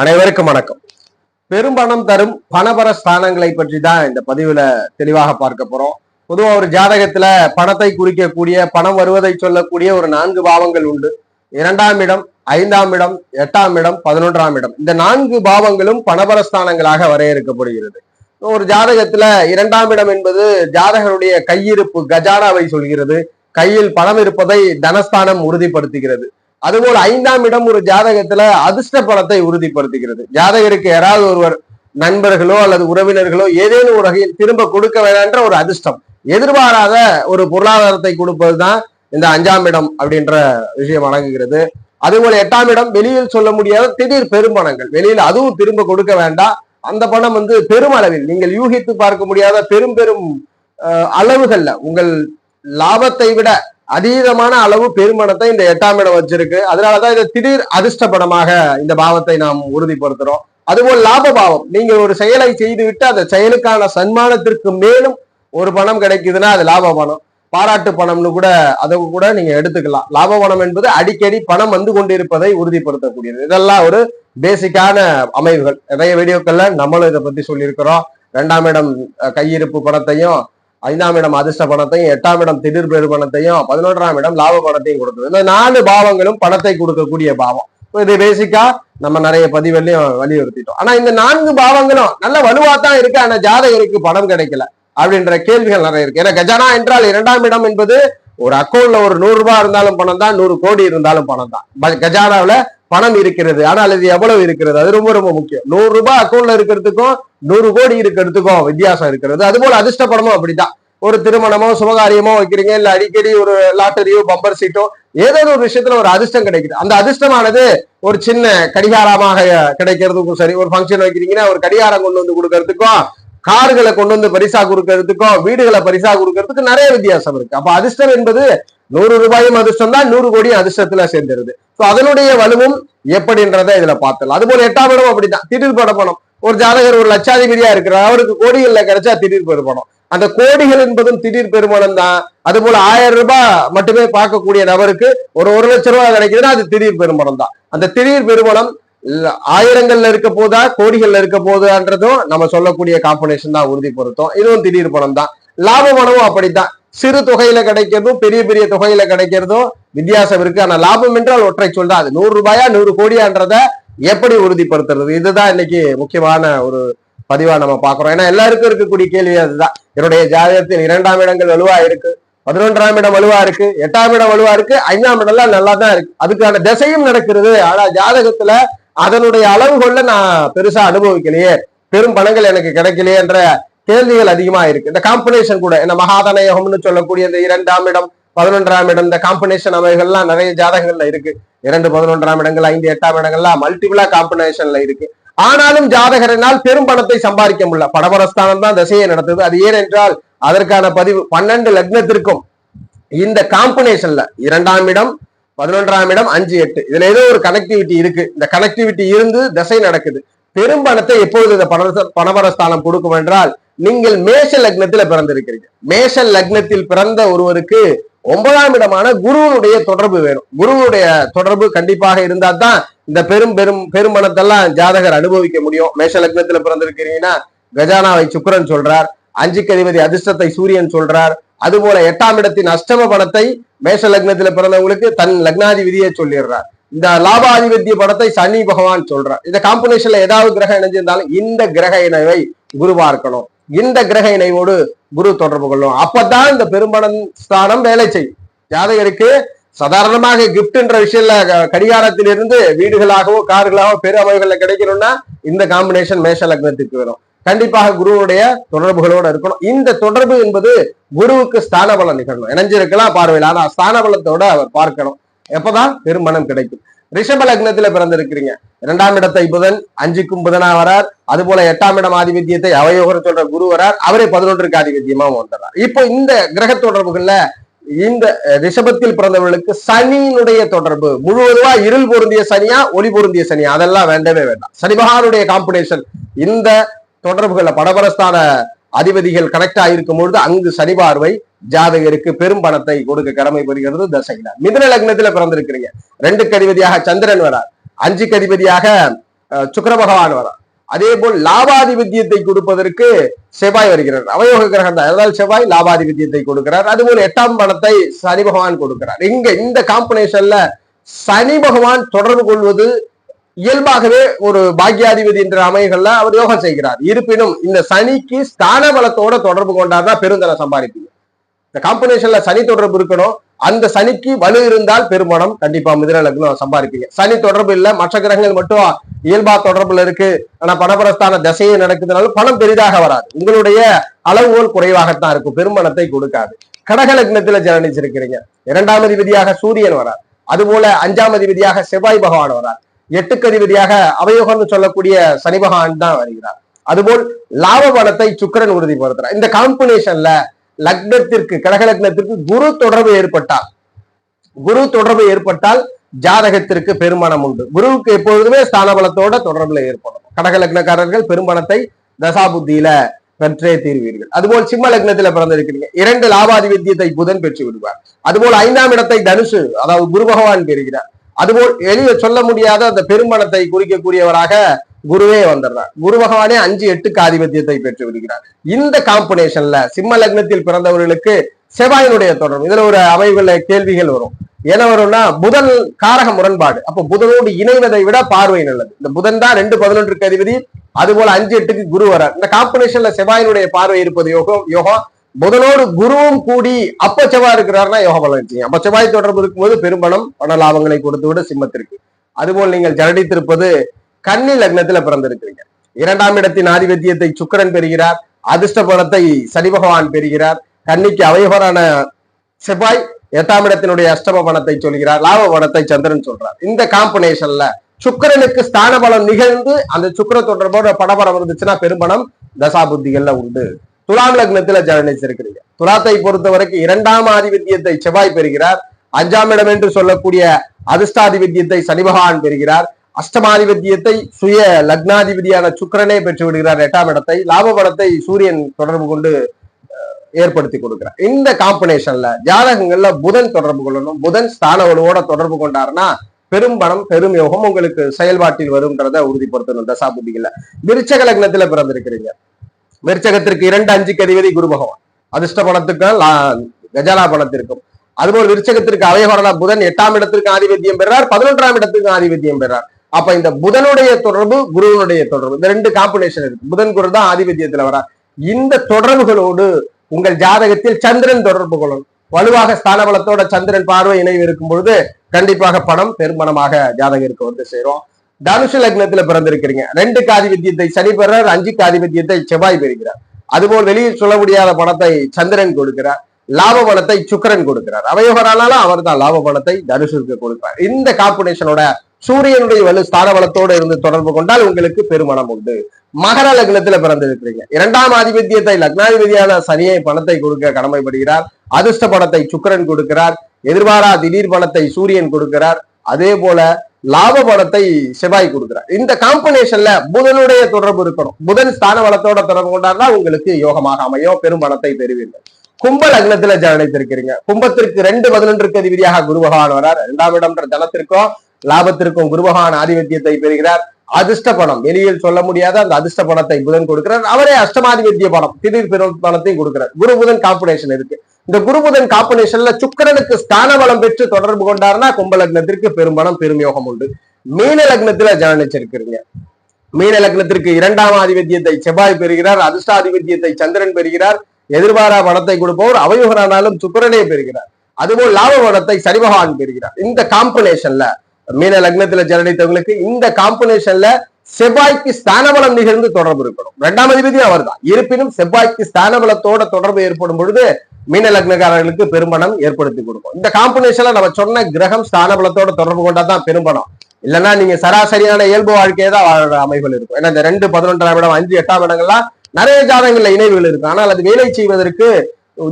அனைவருக்கும் வணக்கம். பெரும்பணம் தரும் பணபர ஸ்தானங்களை பற்றி தான் இந்த பதிவுல தெளிவாக பார்க்க போறோம். பொதுவா ஒரு ஜாதகத்துல பணத்தை குறிக்கக்கூடிய பணம் வருவதை சொல்லக்கூடிய ஒரு நான்கு பாவங்கள் உண்டு. இரண்டாம் இடம் ஐந்தாம் இடம் எட்டாம் இடம் பதினொன்றாம் இடம். இந்த நான்கு பாவங்களும் பணபர ஸ்தானங்களாக வரையறுக்கப்படுகிறது. ஒரு ஜாதகத்துல இரண்டாம் இடம் என்பது ஜாதகருடைய கையிருப்பு கஜானாவை சொல்கிறது. கையில் பணம் இருப்பதை தனஸ்தானம் உறுதிப்படுத்துகிறது. அதுபோல் ஐந்தாம் இடம் ஒரு ஜாதகத்துல அதிர்ஷ்ட பலத்தை உறுதிப்படுத்துகிறது. ஜாதகருக்கு யாராவது ஒருவர் நண்பர்களோ அல்லது உறவினர்களோ ஏதேனும் ஒரு வகையில் திரும்ப கொடுக்க வேண்டான்ற ஒரு அதிர்ஷ்டம். எதிர்பாராத ஒரு பொருளாதாரத்தை கொடுப்பதுதான் இந்த அஞ்சாம் இடம் அப்படின்ற விஷயம் வழங்குகிறது. அதுபோல எட்டாம் இடம் வெளியில் சொல்ல முடியாத திடீர் பெரும்பணங்கள். வெளியில் அதுவும் திரும்ப கொடுக்க வேண்டாம். அந்த பணம் வந்து பெருமளவில் நீங்கள் யூகித்து பார்க்க முடியாத பெரும் பெரும் அளவுகள்ல உங்கள் லாபத்தை விட அதீதமான அளவு பெருமணத்தை இந்த எட்டாம் இடம் வச்சிருக்கு. அதனாலதான் இந்த திடீர் அதிர்ஷ்டபடமாக இந்த பாவத்தை நாம் உறுதிப்படுத்துறோம். அதுபோல் லாப பாவம் நீங்கள் ஒரு செயலை செய்துவிட்டு அந்த செயலுக்கான சன்மானத்திற்கு மேலும் ஒரு பணம் கிடைக்குதுன்னா அது லாப பணம் பாராட்டு பணம்னு கூட அதை கூட நீங்க எடுத்துக்கலாம். லாப பணம் என்பது அடிக்கடி பணம் வந்து கொண்டிருப்பதை உறுதிப்படுத்தக்கூடியது. இதெல்லாம் ஒரு பேசிக்கான அமைவுகள். நிறைய வீடியோக்கள்ல நம்மளும் இதை பத்தி சொல்லியிருக்கிறோம். ரெண்டாம் இடம் கையிருப்பு பணத்தையும் ஐந்தாம் இடம் அதிர்ஷ்ட பணத்தையும் எட்டாம் இடம் திடீர் பெரு பணத்தையும் பதினொன்றாம் இடம் லாப பணத்தையும் கொடுத்தது. இந்த நாலு பாவங்களும் பணத்தை கொடுக்கக்கூடிய பாவம். இது பேசிக்கா நம்ம நிறைய பதிவுலையும் வலியுறுத்திட்டோம். ஆனா இந்த நான்கு பாவங்களும் நல்ல வலுவா தான் இருக்கு. ஆனா ஜாதகருக்கு பணம் கிடைக்கல அப்படின்ற கேள்விகள் நிறைய இருக்கு. ஏன்னா கஜானா என்றால் இரண்டாம் இடம் என்பது ஒரு அக்கௌண்ட்ல ஒரு நூறு ரூபாய் இருந்தாலும் பணம் தான் நூறு கோடி இருந்தாலும் பணம் தான். ப- பணம் இருக்கிறது ஆனால் இது எவ்வளவு இருக்கிறது அது ரொம்ப ரொம்ப முக்கியம். நூறு ரூபாய் அக்கௌண்ட்ல இருக்கிறதுக்கும் நூறு கோடி இருக்கிறதுக்கும் வித்தியாசம் இருக்கிறது. அதுபோல அதிர்ஷ்ட அதிர்ஷ்டப்படமும் அப்படிதான் ஒரு திருமணமோ சுபகாரியமோ வைக்கிறீங்க இல்ல அடிக்கடி ஒரு லாட்டரியோ பம்பர் சீட்டோ ஏதோ ஒரு விஷயத்துல ஒரு அதிர்ஷ்டம் கிடைக்குது. அந்த அதிர்ஷ்டமானது ஒரு சின்ன கடிகாரமாக கிடைக்கிறதுக்கும் சரி ஒரு ஃபங்க்ஷன் வைக்கிறீங்கன்னா ஒரு கடிகாரம் கொண்டு வந்து கொடுக்கறதுக்கும் கார்களை கொண்டு வந்து பரிசா கொடுக்கறதுக்கும் வீடுகளை பரிசா கொடுக்கறதுக்கு நிறைய வித்தியாசம் இருக்கு. அப்ப அதிர்ஷ்டம் என்பது நூறு ரூபாயும் அதிர்ஷ்டம் தான் நூறு கோடியும் அதிர்ஷ்டத்துல சேர்ந்துருது. ஸோ அதனுடைய வலுவும் எப்படின்றதை இதுல பார்த்தலாம் அதுபோல எட்டாம் இடம் அப்படிதான் திடீர் பட பணம் ஒரு ஜாதகர் ஒரு லட்சாதிபதியா இருக்கிறார். அவருக்கு கோடிகள்ல கிடைச்சா திடீர் பெருமணம் அந்த கோடிகள் என்பதும் திடீர் பெருமானம் தான். அதுபோல ஆயிரம் ரூபாய் மட்டுமே பார்க்கக்கூடிய நபருக்கு ஒரு ஒரு லட்சம் ரூபாய் கிடைக்குதுன்னா அது திடீர் பெருமணம் தான். அந்த திடீர் பெருமணம் ஆயிரங்கள்ல இருக்க போதா கோடிகள்ல இருக்க போதான்றதும் நம்ம சொல்லக்கூடிய காம்பினேஷன் தான் உறுதிப்படுத்தும். இதுவும் திடீர் பணம் தான். லாப பணமும் அப்படித்தான். சிறு தொகையில கிடைக்கிறதும் பெரிய பெரிய தொகையில கிடைக்கிறதும் வித்தியாசம் இருக்கு. ஆனா லாபம் என்றால் ஒற்றை சொல் தான். அது நூறு ரூபாயா நூறு கோடியான்றத எப்படி உறுதிப்படுத்துறது? இதுதான் இன்னைக்கு முக்கியமான ஒரு பதிவா நம்ம பாக்குறோம் ஏன்னா எல்லாருக்கும் இருக்கக்கூடிய கேள்வி அதுதான். என்னுடைய ஜாதகத்தில் இரண்டாம் இடங்கள் வலுவா இருக்கு பதினொன்றாம் இடம் வலுவா இருக்கு எட்டாம் இடம் வலுவா இருக்கு ஐந்தாம் இடம்லாம் நல்லா தான் இருக்கு. அதுக்கான திசையும் நடக்கிறது. ஆனா ஜாதகத்துல அதனுடைய அளவுகொள்ள நான் பெருசா அனுபவிக்கலையே. பெரும் பணங்கள் எனக்கு கிடைக்கலையே என்ற கேள்விகள் அதிகமா இருக்கு. இந்த காம்பினேஷன் கூட இந்த மகாதனயகம்னு சொல்லக்கூடிய இந்த இரண்டாம் இடம் பதினொன்றாம் இடம் இந்த காம்பினேஷன் அமைகள்லாம் நிறைய ஜாதகங்கள்ல இருக்கு. இரண்டு பதினொன்றாம் இடங்கள் ஐந்து எட்டாம் இடங்கள்லாம் மல்டிபிளா காம்பினேஷன்ல இருக்கு. ஆனாலும் ஜாதகரனால் பெரும் பணத்தை சம்பாதிக்க முடியல. படபரஸ்தானம் தான் திசையை நடத்துது. அது ஏனென்றால் அதற்கான பதிவு பன்னெண்டு லக்னத்திற்கும் இந்த காம்பினேஷன்ல இரண்டாம் இடம் பதினொன்றாம் இடம் அஞ்சு எட்டு. இதுல ஏதோ ஒரு கனெக்டிவிட்டி இருக்கு. இந்த கனெக்டிவிட்டி இருந்து திசை நடக்குது. பெரும் பணத்தை எப்பொழுது இந்த பணவரஸ்தானம் கொடுக்கும் என்றால் நீங்கள் மேஷ லக்னத்துல பிறந்திருக்கிறீங்க. மேஷ லக்னத்தில் பிறந்த ஒருவருக்கு ஒன்பதாம் இடமான குருவனுடைய தொடர்பு வேணும். குருவனுடைய தொடர்பு கண்டிப்பாக இருந்தா தான் இந்த பெரும் பெரும் பெருமணத்தெல்லாம் ஜாதகர் அனுபவிக்க முடியும். மேஷ லக்னத்துல பிறந்திருக்கிறீங்கன்னா கஜானாவை சுக்கரன் சொல்றார் அஞ்சுக்கு அதிபதி அதிர்ஷ்டத்தை சூரியன் சொல்றார். அதுபோல எட்டாம் இடத்தின் அஷ்டம பணத்தை மேஷ லக்னத்துல பிறந்தவங்களுக்கு தன் லக்னாதிபதியை சொல்லிடுறார். இந்த லாபாதிபத்திய படத்தை சனி பகவான் சொல்றார். இந்த காம்பினேஷன்ல ஏதாவது கிரகம் இணைஞ்சிருந்தாலும் இந்த கிரக இணைவை குருவா இருக்கணும் இந்த கிரக இணைவோடு குரு தொடர்பு கொள்ளும். அப்பதான் இந்த பெரும்பணம் ஸ்தானம் வேலை செய்யும். ஜாதகருக்கு சாதாரணமாக கிஃப்ட்ன்ற விஷயம்ல கடிகாரத்தில் இருந்து வீடுகளாகவோ கார்களாகவோ பெரு அமைவுகள்ல கிடைக்கணும்னா இந்த காம்பினேஷன் மேஷ லக்னத்துக்கு வரும். கண்டிப்பாக குருவுடைய தொடர்புகளோட இருக்கணும். இந்த தொடர்பு என்பது குருவுக்கு ஸ்தான பலம் நிகழணும். இணைஞ்சிருக்கலாம் பார்வையில். ஆனா ஸ்தான பலத்தோட அவர் பார்க்கணும். எப்பதான்? பெருமணம் கிடைக்கும். ரிஷப லக்னத்துல பிறந்திருக்கிறீங்க. இரண்டாம் இடத்தை புதன் அஞ்சுக்கும் புதனா வரார். அது போல எட்டாம் இடம் ஆதிபத்தியத்தை அவயோகர சொல்ற குரு வரார். அவரே பதினொன்றுக்கு ஆதிபத்தியமா வந்துடுறார். இப்போ இந்த கிரக தொடர்புகள்ல இந்த ரிஷபத்தில் பிறந்தவர்களுக்கு சனியினுடைய தொடர்பு. முழுவதுமா இருள் பொருந்திய சனியா ஒளி பொருந்திய சனியா? அதெல்லாம் வேண்டவே வேண்டாம். சனி பகவானுடைய காம்பினேஷன். இந்த தொடர்புகள்ல படபரஸ்தான அதிபதிகள் கனெக்ட் ஆகிருக்கும் பொழுது அங்கு சனி பார்வை ஜாதகருக்கு பெரும் பணத்தை கொடுக்க கடமை பெறுகிறது தசைனா மிதுன லக்னத்துல பிறந்திருக்கிறீங்க. ரெண்டு கதிபதியாக சந்திரன் வரார். அஞ்சு கதிபதியாக சுக்கர பகவான் வரார். அதே போல் லாபாதிபத்தியத்தை கொடுப்பதற்கு செவ்வாய் வருகிறார். அவயோக கிரகம் தான். அதனால் செவ்வாய் லாபாதிபத்தியத்தை கொடுக்கிறார். அதுபோல் எட்டாம் பணத்தை சனி பகவான் கொடுக்கிறார். இங்க இந்த காம்பினேஷன்ல சனி பகவான் தொடர்பு கொள்வது இயல்பாகவே ஒரு பாக்யாதிபதி என்ற அமைகள்ல அவர் யோகம் செய்கிறார். இருப்பினும் இந்த சனிக்கு ஸ்தான பலத்தோட தொடர்பு கொண்டார்னா பெருந்தன சம்பாதிப்பீங்க. இந்த காம்பினேஷன்ல சனி தொடர்பு இருக்கணும். அந்த சனிக்கு வலு இருந்தால் பெருமணம் கண்டிப்பா மிதுன லக்னம் சம்பாதிப்பீங்க. சனி தொடர்பு இல்ல மற்ற கிரகங்கள் மட்டும் இயல்பா தொடர்புல இருக்கு. ஆனா பணபரஸ்தான தசையை நடக்குதுனாலும் பணம் பெரிதாக வராது. உங்களுடைய அளவுகோல் குறைவாகத்தான் இருக்கும். பெருமணத்தை கொடுக்காது. கடக லக்னத்துல ஜனனிச்சிருக்கிறீங்க. இரண்டாம் அதிபதியாக சூரியன் வரார். அதுபோல அஞ்சாம் அதிபதியாக செவ்வாய் பகவான் வரார். எட்டுக்கு அதிபதியாக அவயோகம்னு சொல்லக்கூடிய சனி பகவான் தான் வருகிறார். அதுபோல் லாப பணத்தை சுக்கிரன் உறுதிப்படுத்துறார். இந்த காம்பினேஷன்ல லக்னத்திற்கு கடக லக்னத்திற்கு குரு தொடர்பு ஏற்பட்டால் குரு தொடர்பு ஏற்பட்டால் ஜாதகத்திற்கு பெருமணம் உண்டு. குருவுக்கு எப்பொழுதுமே ஸ்தானபலத்தோட தொடர்புல ஏற்படும். கடக லக்னக்காரர்கள் பெருமணத்தை தசாபுத்தியில பெற்றே தீர்வீர்கள். அதுபோல் சிம்ம லக்னத்துல பிறந்திருக்கிறீங்க. இரண்டு லாபாதிபத்தியத்தை புதன் பெற்று விடுவார். அதுபோல் ஐந்தாம் இடத்தை தனுசு அதாவது குரு பகவான் பெறுகிறார். அதுபோல் எளிய சொல்ல முடியாத அந்த பெருமணத்தை குறிக்கக்கூடியவராக குருவே வந்துடுறார். குரு பகவானே அஞ்சு எட்டுக்கு ஆதிபத்தியத்தை பெற்று விடுகிறார். இந்த காம்பினேஷன்ல சிம்ம லக்னத்தில் பிறந்தவர்களுக்கு செவ்வாயினுடைய தொடர்பு. இதுல ஒரு அமைவுல கேள்விகள் வரும். என்ன வரும்னா புதன் காரக முரண்பாடு. அப்ப புதனோடு இணைவதை விட பார்வை நல்லது. இந்த புதன் தான் ரெண்டு பதினொன்றுக்கு அதிபதி அதுபோல அஞ்சு எட்டுக்கு குரு வரார். இந்த காம்பினேஷன்ல செவ்வாயினுடைய பார்வை இருப்பது யோகம் யோகம் புதனோடு குருவும் கூடி அப்ப செவ்வாய் இருக்கிறாருன்னா யோக பலன் செய்யும் அப்ப செவ்வாய் தொடர்பு இருக்கும்போது பெரும்பணம் பண லாபங்களை கொடுத்து விட சிம்மத்திற்கு. அதுபோல் நீங்கள் ஜனடித்திருப்பது கன்னி லக்னத்துல பிறந்திருக்கிறீங்க. இரண்டாம் இடத்தின் ஆதிபத்தியத்தை சுக்கிரன் பெறுகிறார். அதிர்ஷ்ட பலத்தை சனி பகவான் பெறுகிறார். கன்னிக்கு அவயவரான செவ்வாய் எட்டாம் இடத்தினுடைய அஷ்டம பணத்தை சொல்கிறார். லாப பணத்தை சந்திரன் சொல்றார். இந்த காம்பினேஷன்ல சுக்கரனுக்கு ஸ்தான பலம் நிகழ்ந்து அந்த சுக்கிர தொடர்போட படபடம் இருந்துச்சுன்னா பெரும்பணம் தசாபுத்திகள்ல உண்டு. துலாம் லக்னத்துல ஜனனிச்சிருக்கிறீங்க. துலாத்தை பொறுத்த வரைக்கும் இரண்டாம் ஆதிபத்தியத்தை செவ்வாய் பெறுகிறார். அஞ்சாம் இடம் என்று சொல்லக்கூடிய அதிர்ஷ்டாதிபத்தியத்தை சனி பகவான் பெறுகிறார். அஷ்டமாதிபத்தியத்தை சுய லக்னாதிபதியான சுக்கரனே பெற்று விடுகிறார் எட்டாம் இடத்தை. லாப பலத்தை சூரியன் தொடர்பு கொண்டு ஏற்படுத்தி கொடுக்கிறார். இந்த காம்பினேஷன்ல ஜாதகங்கள்ல புதன் தொடர்பு கொள்ளணும். புதன் ஸ்தான வலுவோட தொடர்பு கொண்டாருன்னா பெரும் பணம் பெரும் யோகம் உங்களுக்கு செயல்பாட்டில் வரும்ன்றத உறுதிப்படுத்தணும் தசாபுத்திகள்ல விருச்சக லக்னத்துல பிறந்திருக்கிறீங்க. விருச்சகத்திற்கு இரண்டு அஞ்சு அதிபதி குரு பகவான். அதிர்ஷ்ட பணத்துக்கும் லா- கஜாலா பணத்திற்கும். அதுபோல் விருச்சகத்திற்கு அவயவரனா புதன் எட்டாம் இடத்திற்கு ஆதிபத்தியம் பெறார் பதினொன்றாம் இடத்துக்கு ஆதிபத்தியம் பெறார் அப்ப இந்த புதனுடைய தொடர்பு குருவனுடைய தொடர்பு இந்த ரெண்டு காம்பினேஷன் இருக்கு. புதன் குரு தான் ஆதிபத்தியத்துல வரா இந்த தொடர்புகளோடு உங்கள் ஜாதகத்தில் சந்திரன் தொடர்பு கொள்ளும் வலுவாக ஸ்தான பலத்தோட சந்திரன் பார்வை இணைவு இருக்கும் பொழுது கண்டிப்பாக பணம் பெரும்பணமாக ஜாதகருக்கு வந்து சேரும். தனுஷு லக்னத்துல பிறந்திருக்கிறீங்க. ரெண்டுக்கு ஆதிபத்தியத்தை சனி பெறார் அஞ்சுக்கு ஆதிபத்தியத்தை செவ்வாய் பெறுகிறார். அதுபோல் வெளியில் சொல்ல முடியாத பணத்தை சந்திரன் கொடுக்கிறார். லாப பலத்தை சுக்கிரன் கொடுக்கிறார். அவையோகரானாலும் அவர் தான் லாப பலத்தை தனுஷருக்கு கொடுக்கிறார் இந்த காம்பினேஷனோட சூரியனுடைய வலு ஸ்தான பலத்தோடு இருந்து தொடர்பு கொண்டால் உங்களுக்கு பெருமணம் உண்டு. மகர லக்னத்துல பிறந்திருக்கிறீங்க. இரண்டாம் ஆதிபத்தியத்தை லக்னாதிபதியான சனியை பணத்தை கொடுக்க கடமைப்படுகிறார். அதிர்ஷ்ட பணத்தை சுக்கிரன் கொடுக்கிறார். எதிர்பாரா திடீர் பணத்தை சூரியன் கொடுக்கிறார். அதே போல லாப பணத்தை செவ்வாய் கொடுக்கிறார். இந்த காம்பினேஷன்ல புதனுடைய தொடர்பு இருக்கணும். புதன் ஸ்தான பலத்தோட தொடர்பு கொண்டாருன்னா உங்களுக்கு யோகமாக அமையும். பெரும் பணத்தை பெறுவீர்கள் கும்ப லக்னத்துல ஜனனித்திருக்கிறீங்க கும்பத்திற்கு ரெண்டு பதினொன்றுக்கு அதிபதியாக குரு பகவான் வரார். இரண்டாம் இடம்ன்ற தனத்திற்கும் லாபத்திற்கும் குருபகவான் ஆதிபத்தியத்தை பெறுகிறார். அதிர்ஷ்ட பணம் வெளியில் சொல்ல முடியாத அந்த அதிர்ஷ்ட பணத்தை புதன் கொடுக்கிறார். அவரே அஷ்டமாதிபத்திய பணம். திடீர் பெரும் பணத்தையும் கொடுக்கிறார். குரு புதன் காம்பினேஷன் இருக்கு. இந்த குரு புதன் காம்பினேஷன்ல சுக்கிரனுக்கு ஸ்தான பலம் பெற்று தொடர்பு கொண்டார்னா கும்ப லக்னத்திற்கு பெரும்பணம் பெருமயோகம் உண்டு. மீன லக்னத்துல ஜனனிச்சிருக்கிறீங்க. மீன லக்னத்திற்கு இரண்டாம் ஆதிபத்தியத்தை செவ்வாய் பெறுகிறார். அதிர்ஷ்டாதிபத்தியத்தை சந்திரன் பெறுகிறார். எதிர்பாரா பணத்தை கொடுப்பவர் அவயோகரானாலும் சுக்கிரனே பெறுகிறார். அதுபோல் லாப பணத்தை சரிபகவான் பெறுகிறார். இந்த காம்பினேஷன்ல மீன லக்னத்துல ஜனனித்தவங்களுக்கு இந்த காம்பினேஷன்ல செவ்வாய்க்கு ஸ்தானபலம் நிகழ்ந்து தொடர்பு இருக்கணும். இரண்டாம் அவர் தான் இருப்பினும் செவ்வாய்க்கு ஸ்தானபலத்தோட தொடர்பு ஏற்படும் பொழுது மீன லக்னக்காரர்களுக்கு பெரும்பணம் ஏற்படுத்தி கொடுக்கும். இந்த காம்பினேஷன்ல நம்ம சொன்ன கிரகம் ஸ்தானபலத்தோட தொடர்பு கொண்டாதான் பெரும்பணம். இல்லைன்னா நீங்க சராசரியான இயல்பு வாழ்க்கையை தான் வாழ அமைப்புகள் இருக்கும். ஏன்னா இந்த ரெண்டு பதினொன்றாம் இடம் அஞ்சு எட்டாம் இடங்கள்லாம் நிறைய ஜாதகங்கள்ல இணைவுகள் இருக்கும் ஆனால் அது வேலை செய்வதற்கு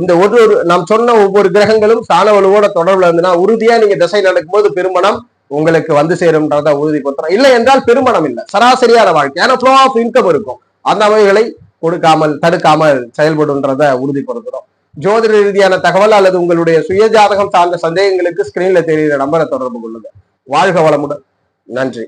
இந்த ஒரு நாம் சொன்ன ஒவ்வொரு கிரகங்களும் சாணவலுவோட தொடர்புல இருந்துன்னா உறுதியா நீங்க திசை நடக்கும்போது பெருமணம் உங்களுக்கு வந்து சேரும்ன்றத உறுதிப்படுத்துறோம் இல்லை என்றால் பெருமணம் இல்லை. சராசரியான வாழ்க்கை. ஏன்னா ஃப்ளோ ஆஃப் இன்கம் இருக்கும். அந்த அமைகளை கொடுக்காமல் தடுக்காமல் செயல்படுன்றத உறுதிப்படுத்துறோம் ஜோதிட ரீதியான தகவல் அல்லது உங்களுடைய சுயஜாதகம் சார்ந்த சந்தேகங்களுக்கு ஸ்கிரீன்ல தெரிகிற நம்பரை தொடர்பு கொள்ளுங்க. வாழ்க வளமுடன். நன்றி.